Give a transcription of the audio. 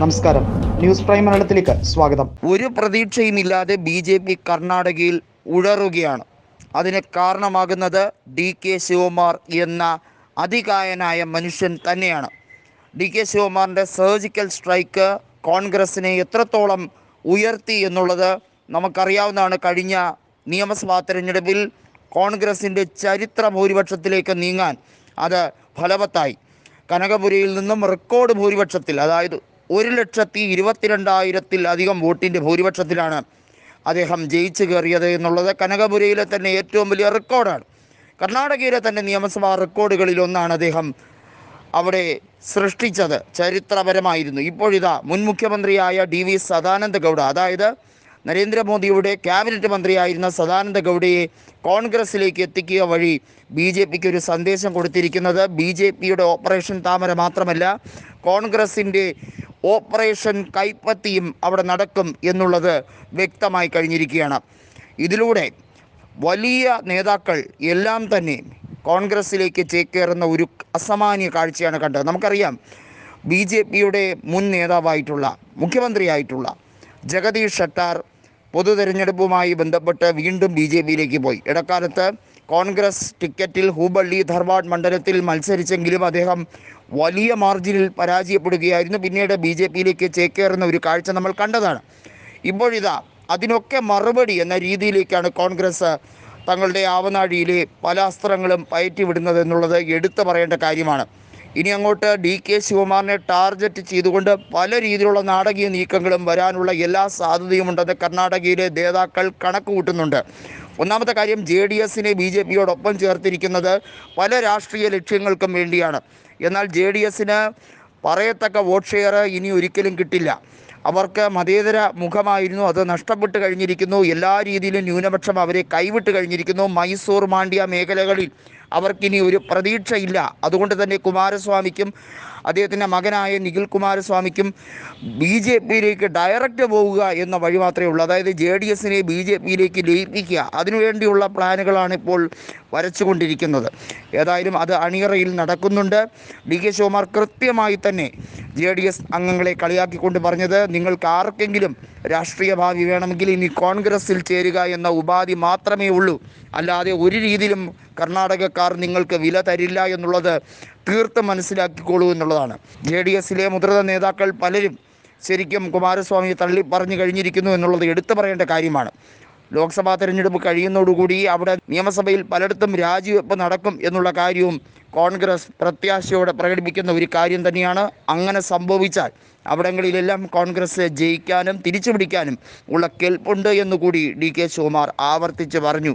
നമസ്കാരം. News prime മലയാളത്തിലേക്ക് സ്വാഗതം. ഒരു പ്രതീക്ഷയുമില്ലാതെ ബി ജെ പി കർണാടകയിൽ ഉഴറുകയാണ്. അതിന് കാരണമാകുന്നത് ഡി കെ ശിവകുമാർ എന്ന അതികായനായ മനുഷ്യൻ തന്നെയാണ്. ഡി കെ ശിവകുമാറിന്റെ സർജിക്കൽ സ്ട്രൈക്ക് കോൺഗ്രസിനെ എത്രത്തോളം ഉയർത്തി എന്നുള്ളത് നമുക്കറിയാവുന്നതാണ്. കഴിഞ്ഞ നിയമസഭാ തെരഞ്ഞെടുപ്പിൽ കോൺഗ്രസിന്റെ ചരിത്ര ഭൂരിപക്ഷത്തിലേക്ക് നീങ്ങാൻ അത് ഫലവത്തായി. കനകപുരിയിൽ നിന്നും റെക്കോർഡ് ഭൂരിപക്ഷത്തിൽ അതായത് ഒരു ലക്ഷത്തി ഇരുപത്തിരണ്ടായിരത്തിൽ അധികം വോട്ടിന്റെ ഭൂരിപക്ഷത്തിലാണ് അദ്ദേഹം ജയിച്ചു കയറിയത് എന്നുള്ളത് കനകപുരയിലെ തന്നെ ഏറ്റവും വലിയ റെക്കോർഡാണ്. കർണാടകയിലെ തന്നെ നിയമസഭാ റെക്കോർഡുകളിൽ ഒന്നാണ് അദ്ദേഹം അവിടെ സൃഷ്ടിച്ചത്. ചരിത്രപരമായിരുന്നു. ഇപ്പോഴിതാ മുൻ മുഖ്യമന്ത്രിയായ ഡി വി സദാനന്ദ ഗൗഡ അതായത് നരേന്ദ്രമോദിയുടെ ക്യാബിനറ്റ് മന്ത്രിയായിരുന്ന സദാനന്ദ ഗൗഡയെ കോൺഗ്രസിലേക്ക് എത്തിക്കുക വഴി ബി ജെ പിക്ക് ഒരു സന്ദേശം കൊടുത്തിരിക്കുന്നത്. ബി ജെ പിയുടെ ഓപ്പറേഷൻ താമര മാത്രമല്ല കോൺഗ്രസിന്റെ ഓപ്പറേഷൻ കൈപ്പത്തിയും അവിടെ നടക്കും എന്നുള്ളത് വ്യക്തമായി കഴിഞ്ഞിരിക്കുകയാണ്. ഇതിലൂടെ വലിയ നേതാക്കൾ എല്ലാം തന്നെ കോൺഗ്രസ്സിലേക്ക് ചേക്കേറുന്ന ഒരു അസാമാന്യ കാഴ്ചയാണ് കണ്ടത്. നമുക്കറിയാം ബി ജെ പിയുടെ മുൻ നേതാവായിട്ടുള്ള മുഖ്യമന്ത്രിയായിട്ടുള്ള ജഗദീഷ് ഷട്ടാർ പൊതു തെരഞ്ഞെടുപ്പുമായി ബന്ധപ്പെട്ട് വീണ്ടും ബി ജെ പിയിലേക്ക് പോയി. ഇടക്കാലത്ത് കോൺഗ്രസ് ടിക്കറ്റിൽ ഹൂബള്ളി ധർവാഡ് മണ്ഡലത്തിൽ മത്സരിച്ചെങ്കിലും അദ്ദേഹം വലിയ മാർജിനിൽ പരാജയപ്പെടുകയായിരുന്നു. പിന്നീട് ബി ജെ പിയിലേക്ക് ചേക്കേറുന്ന ഒരു കാഴ്ച നമ്മൾ കണ്ടതാണ്. ഇപ്പോഴിതാ അതിനൊക്കെ മറുപടി എന്ന രീതിയിലേക്കാണ് കോൺഗ്രസ് തങ്ങളുടെ ആവനാഴിയിലെ പല അസ്ത്രങ്ങളും പയറ്റിവിടുന്നത് എന്നുള്ളത് എടുത്തു പറയേണ്ട കാര്യമാണ്. ഇനി അങ്ങോട്ട് ഡി കെ ശിവകുമാറിനെ ടാർഗറ്റ് ചെയ്തുകൊണ്ട് പല രീതിയിലുള്ള നാടകീയ നീക്കങ്ങളും വരാനുള്ള എല്ലാ സാധ്യതയുമുണ്ടെന്ന് കർണാടകയിലെ നേതാക്കൾ കണക്ക് കൂട്ടുന്നുണ്ട് ഒന്നാമത്തെ കാര്യം ജെ ഡി എസിനെ ബി ജെ പിയോടൊപ്പം ചേർത്തിരിക്കുന്നത് പല രാഷ്ട്രീയ ലക്ഷ്യങ്ങൾക്കും വേണ്ടിയാണ്. എന്നാൽ ജെ ഡി എസിന് പറയത്തക്ക വോട്ട് ഷെയർ ഇനി ഒരിക്കലും കിട്ടില്ല. അവർക്ക് മതേതര മുഖമായിരുന്നു അത് നഷ്ടപ്പെട്ട് കഴിഞ്ഞിരിക്കുന്നു. എല്ലാ രീതിയിലും ന്യൂനപക്ഷം അവരെ കൈവിട്ട് കഴിഞ്ഞിരിക്കുന്നു. മൈസൂർ മാണ്ഡ്യ മേഖലകളിൽ അവർക്കിനി ഒരു പ്രതീക്ഷയില്ല. അതുകൊണ്ട് തന്നെ കുമാരസ്വാമിക്കും അദ്ദേഹത്തിന്റെ മകനായ നിഖിൽ കുമാരസ്വാമിക്കും ബി ജെ പിയിലേക്ക് ഡയറക്റ്റ് പോവുക എന്ന വഴി മാത്രമേ ഉള്ളൂ. അതായത് ജെ ഡി എസിനെ ബി ജെ പിയിലേക്ക് ലയിപ്പിക്കുക. അതിനുവേണ്ടിയുള്ള പ്ലാനുകളാണ് ഇപ്പോൾ വരച്ചുകൊണ്ടിരിക്കുന്നത്. ഏതായാലും അത് അണിയറയിൽ നടക്കുന്നുണ്ട്. ഡി കെ ശിവകുമാർ കൃത്യമായി തന്നെ ജെ ഡി എസ് അംഗങ്ങളെ കളിയാക്കിക്കൊണ്ട് പറഞ്ഞത് നിങ്ങൾക്ക് ആർക്കെങ്കിലും രാഷ്ട്രീയ ഭാവി വേണമെങ്കിൽ ഇനി കോൺഗ്രസിൽ ചേരുക എന്ന ഉപാധി മാത്രമേ ഉള്ളൂ. അല്ലാതെ ഒരു രീതിയിലും കർണാടകക്കാർ നിങ്ങൾക്ക് വില തരില്ല എന്നുള്ളത് തീർത്തും മനസ്സിലാക്കിക്കോളൂ എന്നുള്ളതാണ്. ജെ ഡി എസിലെ മുതിർന്ന നേതാക്കൾ പലരും ശരിക്കും കുമാരസ്വാമിയെ തള്ളി പറഞ്ഞു കഴിഞ്ഞിരിക്കുന്നു എന്നുള്ളത് എടുത്തു പറയേണ്ട കാര്യമാണ്. ലോക്സഭാ തെരഞ്ഞെടുപ്പ് കഴിയുന്നതോടുകൂടി അവിടെ നിയമസഭയിൽ പലയിടത്തും രാജിവെപ്പ് നടക്കും എന്നുള്ള കാര്യവും കോൺഗ്രസ് പ്രത്യാശയോടെ പ്രകടിപ്പിക്കുന്ന ഒരു കാര്യം തന്നെയാണ്. അങ്ങനെ സംഭവിച്ചാൽ അവിടങ്ങളിലെല്ലാം കോൺഗ്രസ് ജയിക്കാനും തിരിച്ചു പിടിക്കാനും ഉള്ള കെൽപ്പുണ്ട് എന്നുകൂടി ഡി കെ ശിവകുമാർ ആവർത്തിച്ച് പറഞ്ഞു.